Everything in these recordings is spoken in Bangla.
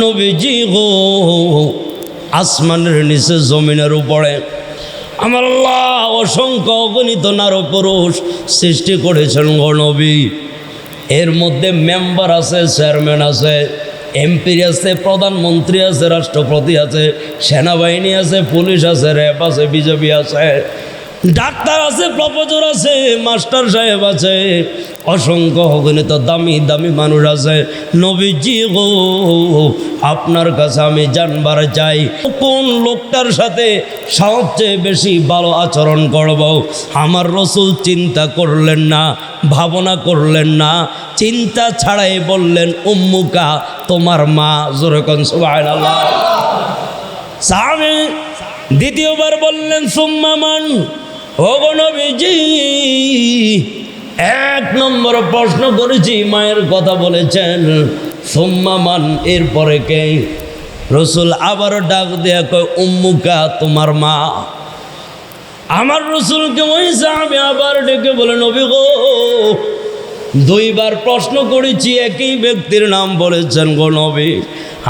নবীজি গো, আসমানের নিচে, জমিনের উপরে। আমার আল্লাহ অসংখ্য অগণিত নার পুরুষ সৃষ্টি করেছেন গো নবী। এর মধ্যে মেম্বার আছে, চেয়ারম্যান আছে, এমপি আছে, প্রধানমন্ত্রী আছে, রাষ্ট্রপতি আছে, সেনাবাহিনী আছে, পুলিশ আছে, র্যাব আছে, বিজেপি আছে। ডাক্তার আছে, প্রফেসর আছে, মাস্টার সাহেব আছে, অসংখ্য অগণিত দামি দামি মানুষ আছে। নবীজি গো, আপনার কাছে আমি জানবার চাই, কোন লোকটার সাথে সবচেয়ে বেশি ভালো আচরণ করব? আমার রসুল চিন্তা করলেন না, ভাবনা করলেন না, চিন্তা ছাড়াই বললেন, উম্মুকা, তোমার মা জোরকন সাহাবী দ্বিতীয়বার বললেন সুম্মামান ও এক নম্বর প্রশ্ন করেছি, মায়ের কথা বলেছেন। সুম্মামান এরপরে কে? রসুল আবার ডাক দেয়া কয়, উম্মুকা, তোমার মা। আমার রসুলকে ওই সাহাবি আবার ডেকে বলে, নবী গো, দুইবার প্রশ্ন করেছি, একই ব্যক্তির নাম বলেছেন গো নবী।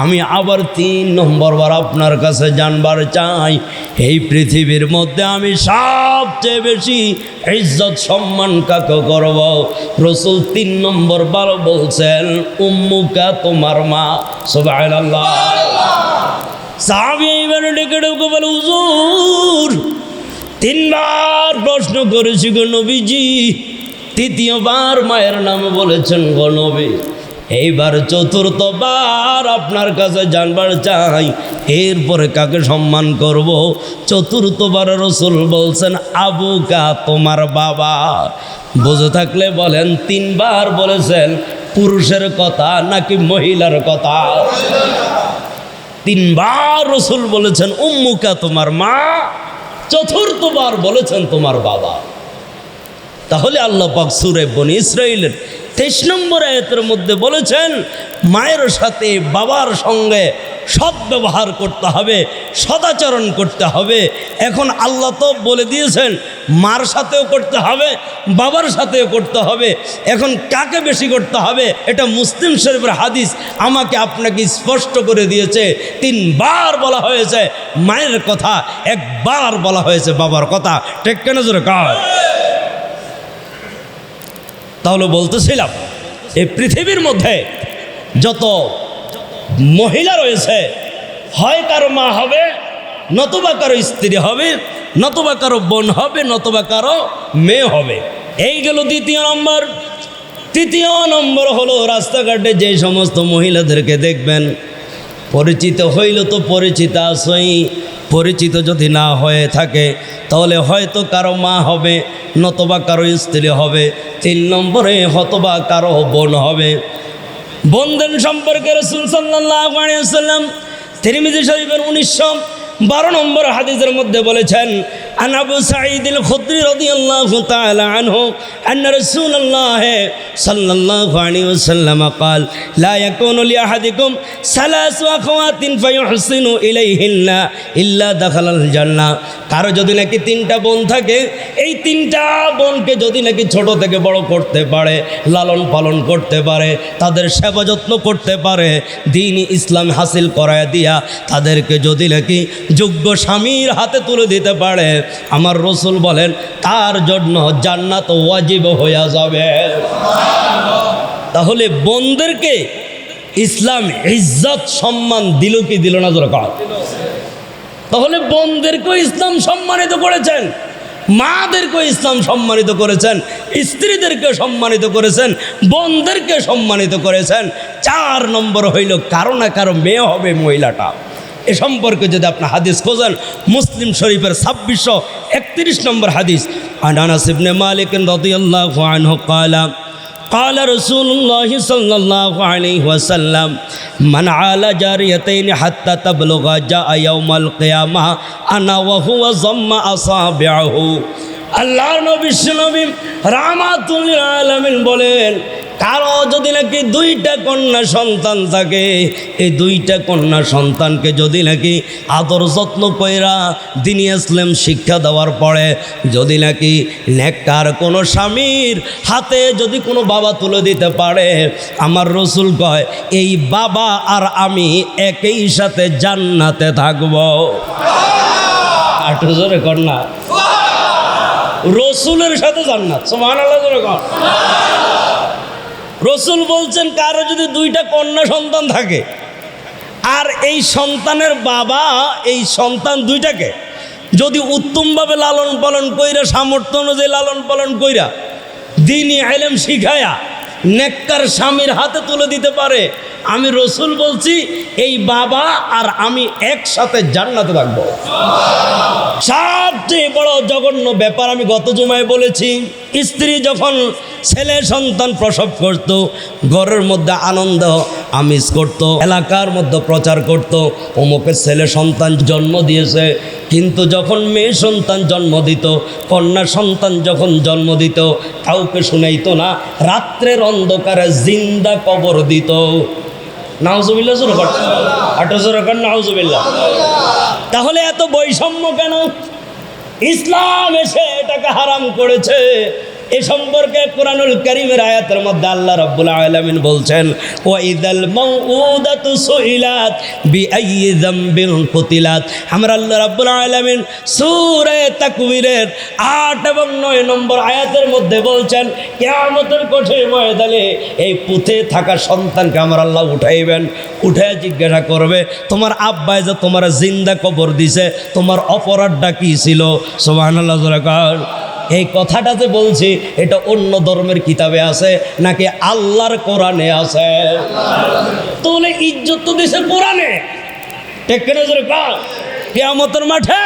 আমি আবার তিন নম্বর বার আপনার কাছে জানবার চাই। এই পৃথিবীর মধ্যে আমি সবচেয়ে বেশি ইজ্জত সম্মান কাকে করব? রসুল তিন নম্বর বার বলছেন উম্মুকা তোমার মা? সুবহানাল্লাহ। সাহাবি এইবার ডেকে ডেকে বলে, হুজুর, তিনবার প্রশ্ন করেছি গো নবীজি। তৃতীয়বার মায়ের নাম বলেছেন গো নবী। এইবার চতুর্থবার আপনার কাছে জানবার চাই। এরপরে কাকে সম্মান করব? চতুর্থবার রসুল বলছেন আবুকা তোমার বাবা। বুঝে থাকলে বলেন, তিনবার বলেছেন, পুরুষের কথা নাকি মহিলার কথা? তিনবার রসুল বলেছেন উম্মুকা তোমার মা? চতুর্থবার বলেছেন, তোমার বাবা। তাহলে আল্লাহ পাক সুরে বনি ইসরায়েলের তেইশ নম্বর আয়তের মধ্যে বলেছেন, মায়ের সাথে বাবার সঙ্গে সৎ ব্যবহার করতে হবে, সদাচরণ করতে হবে। এখন আল্লাহ তো বলে দিয়েছেন, মার সাথেও করতে হবে, বাবার সাথেও করতে হবে। এখন কাকে বেশি করতে হবে? এটা মুসলিম শরীফের হাদিস, আমাকে আপনাকে স্পষ্ট করে দিয়েছে। তিনবার বলা হয়েছে, মায়ের কথা, একবার বলা হয়েছে বাবার কথা। ঠিক কেন জোরে কাজ তাহলে বলতেছিলাম, এই পৃথিবীর মধ্যে যত মহিলা রয়েছে, হয় কারও মা হবে, নতুবা কারও স্ত্রী হবে, নতুবা কারও বোন হবে, নতুবা কারও মেয়ে হবে। এই গেল দ্বিতীয় নম্বর। তৃতীয় নম্বর হলো রাস্তাঘাটে যে সমস্ত মহিলাদেরকে দেখবেন, পরিচিত হইল তো পরিচিত আসই পরিচিত যদি না হয়ে থাকে, তাহলে হয়তো কারও মা হবে, নতবা কারও স্ত্রী হবে, তিন নম্বরে হতবা কারও বোন হবে। বন্ধন সম্পর্কে রসুল সাল্লাম তিরমিজি শরীফের উনিশশো বারো নম্বর হাদিসের মধ্যে বলেছেন عن أبو سعيد الخدري رضي الله تعالى عنه أن رسول الله صلى الله عليه وسلم قال لا يكون لأحدكم ثلاث أخوات فيحسن إليهن إلا دخل الجنة কারো যদি নাকি তিনটা বোন থাকে এই তিনটা বোনকে যদি নাকি ছোট থেকে বড় করতে পারে লালন পালন করতে পারে তাদের সেবা যত্ন করতে পারে দিন ইসলাম হাসিল করায় দিয়া তাদেরকে যদি নাকি যোগ্য স্বামীর হাতে তুলে দিতে পারে আমার রসুল বলেন, তার জন্য জান্নাত ওয়াজিব হইয়া যাবে। তাহলে বোনদেরকে ইসলাম ইজ্জত সম্মান দিল কি দিল না দরকার তাহলে বোনদেরকেও ইসলাম সম্মানিত করেছেন, মাদেরকেও ইসলাম সম্মানিত করেছেন স্ত্রীদেরকে সম্মানিত করেছেন বোনদেরকে সম্মানিত করেছেন। চার নম্বর হইল, কারও না কারও মেয়ে হবে মহিলাটা। এ সম্পর্কে যদি আপনি হাদিস খোঁজেন মুসলিম শরীফের ছাব্বিশশো একত্রিশ নম্বর হাদিস আনাস ইবনে মালিক রাদিয়াল্লাহু আনহু قال قال رسول الله صلى الله عليه وسلم من عال جاريتين حتى تبلغ جاء يوم القيامة أنا وهو ضم أصابعه আল্লাহর নবী নবী রামাতুল আলামিন বলেন কারও যদি নাকি দুইটা কন্যা সন্তান থাকে, এই দুইটা কন্যা সন্তানকে যদি নাকি আদর যত্ন কইরা দিনী ইসলাম শিক্ষা দেওয়ার পরে যদি নাকি নেককার কোনো স্বামীর হাতে যদি কোনো বাবা তুলে দিতে পারে, আমার রসুল কয়, এই বাবা আর আমি একই সাথে জান্নাতে থাকব। জোরে কন্যা রসুলের সাথে জান্নাত সমান জোরে কর। রসুল বলছেন, কারও যদি দুইটা কন্যা সন্তান থাকে, আর এই সন্তানের বাবা, এই সন্তান দুইটাকে যদি উত্তমভাবে লালন পালন কইরা, সামর্থ্য অনুযায়ী লালন পালন কইরা, দিনই আইলেম শিখায়া নেককার স্বামীর হাতে তুলে দিতে পারে। আমি রসুল বলছি, এই বাবা আর আমি একসাথে জান্নাতে থাকব। সবচেয়ে বড় জঘন্য ব্যাপার আমি গত জুমায় বলেছি, স্ত্রী যখন ছেলে সন্তান প্রসব করত, ঘরের মধ্যে আনন্দ আমিষ করত, এলাকার মধ্যে প্রচার করত। অমুকের ছেলে সন্তান জন্ম দিয়েছে, কিন্তু যখন মেয়ে সন্তান জন্ম দিত, কন্যা সন্তান যখন জন্ম দিত, কাউকে শুনাইতো না, রাত্রের অন্ধকারে জিন্দা কবর দিত। তাহলে এত বৈষম্য কেন? ইসলাম এসে এটাকে হারাম করেছে। এ সম্পর্কে কোরআনুল করিমের আয়াতের মধ্যে আল্লাহ রাব্বুল আলামিন বলছেন ওয়াইদাল মাউউদাতু সুইলাত বিআইয়ি যামবিন কুতিলাত। আমরা আল্লাহ রাব্বুল আলামিন সূরা তাকবীরের 8 এবং 9 নম্বর আয়াতের মধ্যে বলছেন, কিয়ামতের কঠিন ময়দানে এই পুঁতে থাকা সন্তানকে আমার আল্লাহ উঠাইবেন, উঠে জিজ্ঞাসা করবে, তোমার আব্বাই যে তোমার জিন্দা কবর দিছে, তোমার অপরাধটা কি ছিল? সুবহানাল্লাহ জোরাকার এই কথাটা যে বলছি, এটা অন্য ধর্মের কিতাবে আছে, নাকি আল্লাহর কোরআনে আছে? তাহলে ইজ্জত তো দিছে কোরআনে। কেয়ামতের মাঠে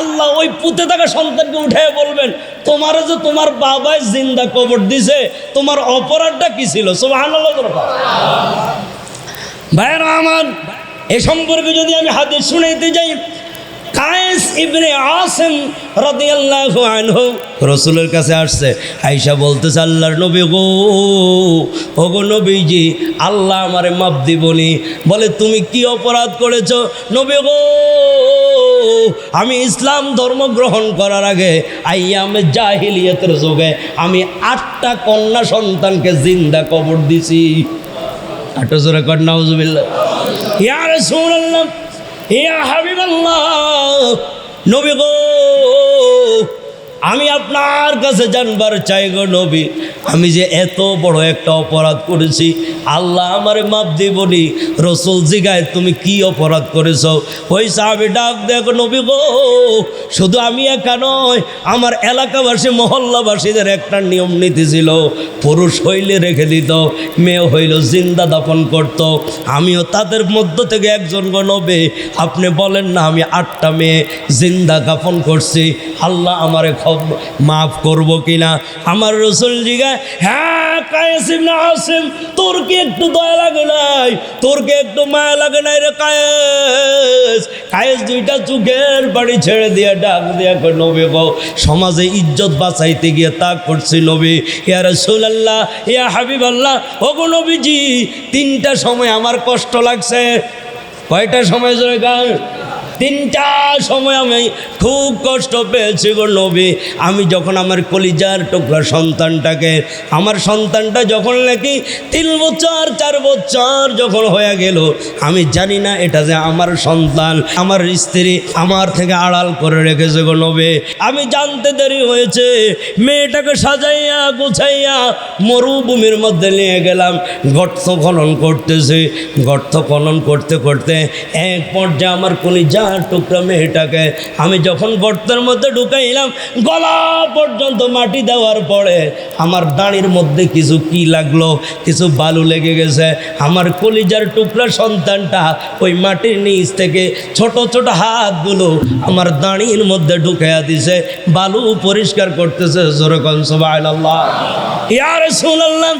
আল্লাহ ওই পুঁতে থাকা সন্তানকে উঠে বলবেন, তোমার যে তোমার বাবাই জিন্দা কবর দিছে, তোমার অপরাধটা কি ছিল? ভাইরা আমার, এ সম্পর্কে যদি আমি হাদিস শুনাইতে যাই কায়েস ইবনে আসিম রাদিয়াল্লাহু আনহু রসুলের কাছে আসছে আইসা বলতেছে আল্লাহর নবী গো ও গো নবীজি আল্লাহ আমারে মাপ দিবনি। বলে তুমি কি অপরাধ করেছ? নবী গো আমি ইসলাম ধর্ম গ্রহণ করার আগে আইয়ামে জাহিলিয়াতের যুগে আমি আটটা কন্যা সন্তানকে জিন্দা কবর দিছি। আটো জোরে কর নাউজুবিল্লাহ। ইয়া রাসূলুল্লাহ ইয়া হাবিবাল্লাহ নবী গো। আমি আপনার কাছে জানবার চাই গো নবী। আমি যে এত বড় একটা অপরাধ করেছি, আল্লাহ আমার মাপ দিবনি রসুল জিগায় তুমি কি অপরাধ করেছ? ওই সাহাবি ডাক দেখো নবী গো, শুধু আমি একা নয়, আমার এলাকাবাসী, মহল্লাবাসীদের একটা নিয়ম নীতি ছিল, পুরুষ হইলে রেখে দিত, মেয়ে হইল জিন্দা দাপন করত। আমিও তাদের মধ্য থেকে একজন গো নবী। আপনি বলেন না আমি আটটা মেয়ে জিন্দা কাপন করছি, আল্লাহ আমারে খব মাফ করব কিনা? আমার রসুল জিগায় হ্যাঁ কায়েসিম না আসিম, তোর কি একটু দয়া লাগে নাই? তোর কি একটু মায়া লাগে নাই রে কায়েস? কায়েস দুইটা চোখের বাড়ি ছেড়ে দিয়ে ডাক দিয়ে নবী গো, সমাজে ইজ্জত বাঁচাইতে গিয়ে তা করছি নবী। ইয়া রাসূলুল্লাহ, ইয়া হাবিবাল্লাহ ও গো নবীজি, তিনটা সময় আমার কষ্ট লাগছে। কয়টা সময় জোরে গান? তিনটা সময় আমি খুব কষ্ট পেয়েছি গো নবী। আমি যখন আমার কলিজার টুকরা সন্তানটাকে, আমার সন্তানটা যখন নাকি তিন বছর, চার বছর যখন হয়ে গেল, আমি জানি না এটা যে আমার সন্তান, আমার স্ত্রী আমার থেকে আড়াল করে রেখেছে গো নবী। আমি জানতে দেরি হয়েছে, মেয়েটাকে সাজাইয়া, গুছাইয়া মরুভূমির মধ্যে নিয়ে গেলাম, গর্ত খনন করতেছে। গর্ত খনন করতে করতে এক পর্যায়ে আমার কলিজা টুকরা মেয়েটাকে আমি যখন গর্তের মধ্যে ঢুকাইলাম, গলা পর্যন্ত মাটি দেওয়ার পরে আমার দাঁড়ির মধ্যে কিছু কি লাগল, কিছু বালু লেগে গেছে। আমার কলিজার টুকরা সন্তানটা ওই মাটির নিচ থেকে ছোট ছোট হাতগুলো আমার দাঁড়ির মধ্যে ঢুকাইয়া দিছে, বালু পরিষ্কার করতেছে জোরকন সবাই শুনলাম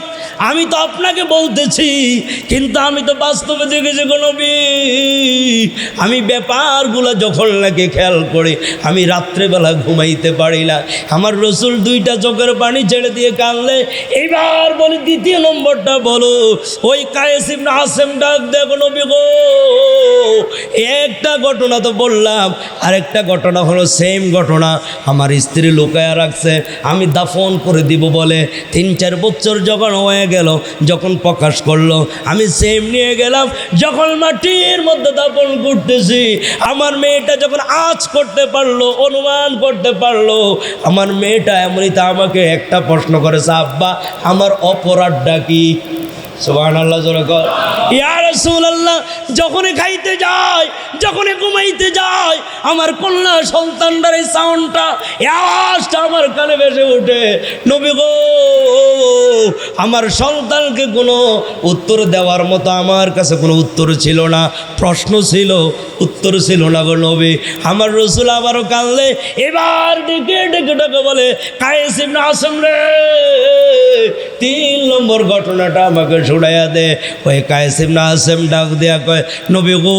আমি তো আপনাকে বলতেছি, কিন্তু আমি তো বাস্তবে দেখেছি কোনো আমি ব্যাপার ব্যাপারগুলো যখন নাকি খেয়াল করি, আমি রাত্রেবেলা ঘুমাইতে পারি না। আমার রসুল দুইটা চোখের পানি ছেড়ে দিয়ে কানলে এইবার বলি, দ্বিতীয় নম্বরটা বলো, ওই কায়েসিম আসেম ডাক দেখো নবী গো। একটা ঘটনা তো বললাম, আরেকটা ঘটনা হলো সেম ঘটনা। আমার স্ত্রী লুকায়া রাখছে, আমি দাফন করে দিব বলে। তিন, চার বছর যখন হয়ে গেল, যখন প্রকাশ করল, আমি সেম নিয়ে গেলাম, যখন মাটির মধ্যে দাফন করতেছি আমার মেয়েটা যখন আজ করতে পারল, অনুমান করতে পারল, আমার মেয়েটা এমনই তা আমাকে একটা প্রশ্ন করেছে, আব্বা, আমার অপরাধটা কি? সুবাহ আল্লাহ জোরে কর। ইয়া রাসূলুল্লাহ যখনই খাইতে যায়, যখনই ঘুমাইতে যায়, আমার কন্যা সন্তানটার এই সাউন্ডটা আওয়াজটা আমার কানে ভেসে ওঠে। নবী গো, আমার সন্তানকে কোনো উত্তর দেওয়ার মতো আমার কাছে কোনো উত্তর ছিল না, প্রশ্ন ছিল, উত্তর ছিল না গো নবী। আমার রসুল আবারও কানলে এবার ডেকে ডেকে ডেকে বলে কায়েসিম না আসম রে, তিন নম্বর ঘটনাটা আমাকে শুনাইয়া দে। ওই কায়েসিম না আসেম ডাক দেয়া কয় নবী গো,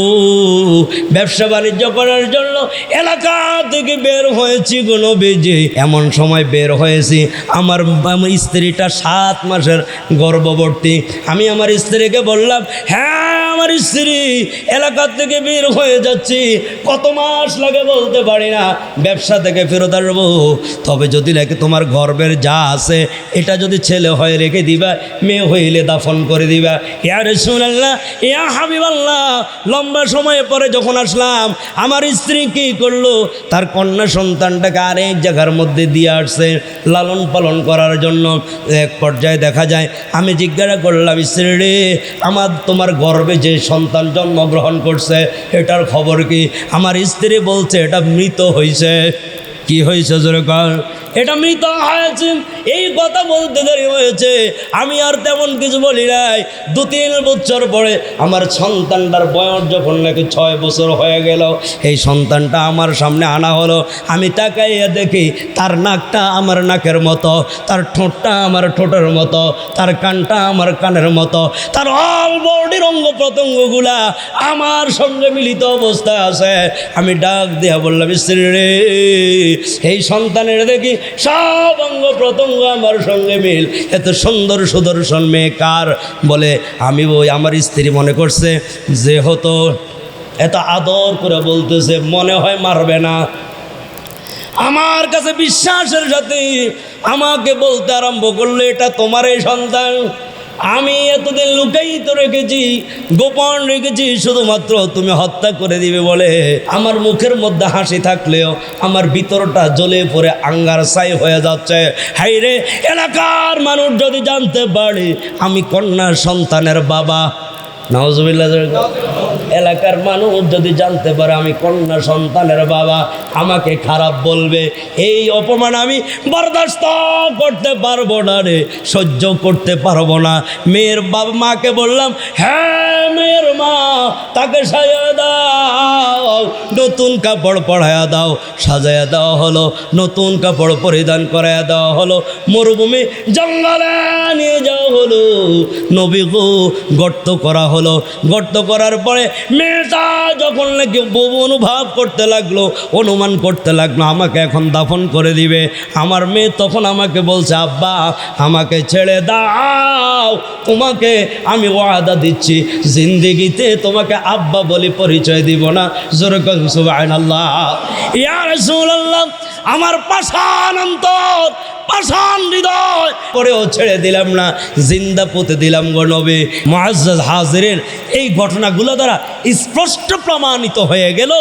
ব্যবসা বাণিজ্য করার জন্য এলাকা থেকে বের হয়েছি গো নবীজি। এমন সময় বের হয়েছি, আমার স্ত্রীটা সাত মাসের গর্ভবর্তী আমি আমার স্ত্রীকে বললাম হ্যাঁ আমার স্ত্রী, এলাকা থেকে বের হয়ে যাচ্ছি। কত মাস লাগে বলতে পারি না, ব্যবসা থেকে ফেরত আসব। তবে যদি নাকি তোমার গর্বের যা আছে, এটা যদি ছেলে হয়ে রেখে দিবা, মেয়ে হইলে দাফন করে দিবা। ইয়া রসুল্লাহ ইয়া হাবিবাল্লাহ লম্বা সময় পরে যখন আসলাম, আমার স্ত্রী কী করল? তার কন্যা সন্তানটাকে আরেক জায়গার মধ্যে দিয়ে আসছে লালন পালন করার জন্য। এক পর্যায়ে দেখা যায়, আমি জিজ্ঞাসা করলাম, স্ত্রী রে, আমার তোমার গর্বে যে সন্তান জন্মগ্রহণ করছে, এটার খবর কি? আমার স্ত্রী বলছে, এটা মৃত হয়েছে কি হয়েছে জোরে কর? এটা মৃত হয়েছে এই কথা বলতে দেরি হয়েছে। আমি আর তেমন কিছু বলি নাই। দু তিন বছর পরে আমার সন্তানটার বয়স যখন নাকি ছয় বছর হয়ে গেল, এই সন্তানটা আমার সামনে আনা হলো। আমি তাকাইয়া দেখি তার নাকটা আমার নাকের মতো, তার ঠোঁটটা আমার ঠোঁটের মতো, তার কানটা আমার কানের মতো, তার অল বডির অঙ্গ প্রত্যঙ্গগুলা আমার সঙ্গে মিলিত অবস্থায় আছে। আমি ডাক দিয়া বললাম, স্ত্রী রে এই সন্তানের দেখি সব অঙ্গ প্রত্যঙ্গ আমার সঙ্গে মিল। এত সুন্দর সুদর্শন মেয়ে কার? বলে, আমি ওই আমার স্ত্রী মনে করছে যে হতো এত আদর করে বলতেছে, মনে হয় মারবে না। আমার কাছে বিশ্বাসের সাথে আমাকে বলতে আরম্ভ করলে এটা তোমার এই সন্তান। আমি এতদিন লুকায়িত রেখেছি, গোপন রেখেছি, শুধুমাত্র তুমি হত্যা করে দিবে বলে। আমার মুখের মধ্যে হাসি থাকলেও আমার ভিতরটা জ্বলে পড়ে, আঙ্গার সাই হয়ে যাচ্ছে। হাই রে, এলাকার মানুষ যদি জানতে পারে, আমি কন্যা সন্তানের বাবা। নওয়াজুবিল্লাহ এলাকার মানুষ যদি জানতে পারে আমি কন্যা সন্তানের বাবা, আমাকে খারাপ বলবে, এই অপমান আমি বরদাস্ত করতে পারব না রে, সহ্য করতে পারব না। মেয়ের বাবা মাকে বললাম হ্যাঁ মেয়ের মা, তাকে সাজা দাও, নতুন কাপড় পড়ায়া দাও। সাজায়া দেওয়া হলো, নতুন কাপড় পরিধান করায়া দেওয়া হলো, মরুভূমি জঙ্গলে নিয়ে যাওয়া হলো। নবী গর্ত করা হলো। গর্ত করার পরে মেয়েটা যখন নাকি অনুভব করতে লাগল, অনুমান করতে লাগল, আমাকে এখন দাফন করে দিবে। আমার মেয়ে তখন আমাকে বলছে, আব্বা, আমাকে ছেড়ে দাও, তোমাকে আমি ওয়াদা দিচ্ছি, জিন্দিগিতে তোমাকে আব্বা বলে পরিচয় দিব না। যেরকম সুবাহ ইয়া রাসূলুল্লাহ আমার পাষাণ অন্তর, পাষাণ হৃদয়। করেও ছেড়ে দিলাম না, জিন্দা পুঁতে দিলাম গো নবী। মহাজ হাজরের এই ঘটনাগুলো দ্বারা স্পষ্ট প্রমাণিত হয়ে গেল,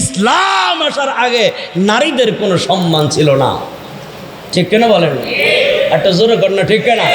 ইসলাম আসার আগে নারীদের কোনো সম্মান ছিল না। ঠিক কেনা বলেন? একটা জোরে ঘটনা ঠিক কেনা?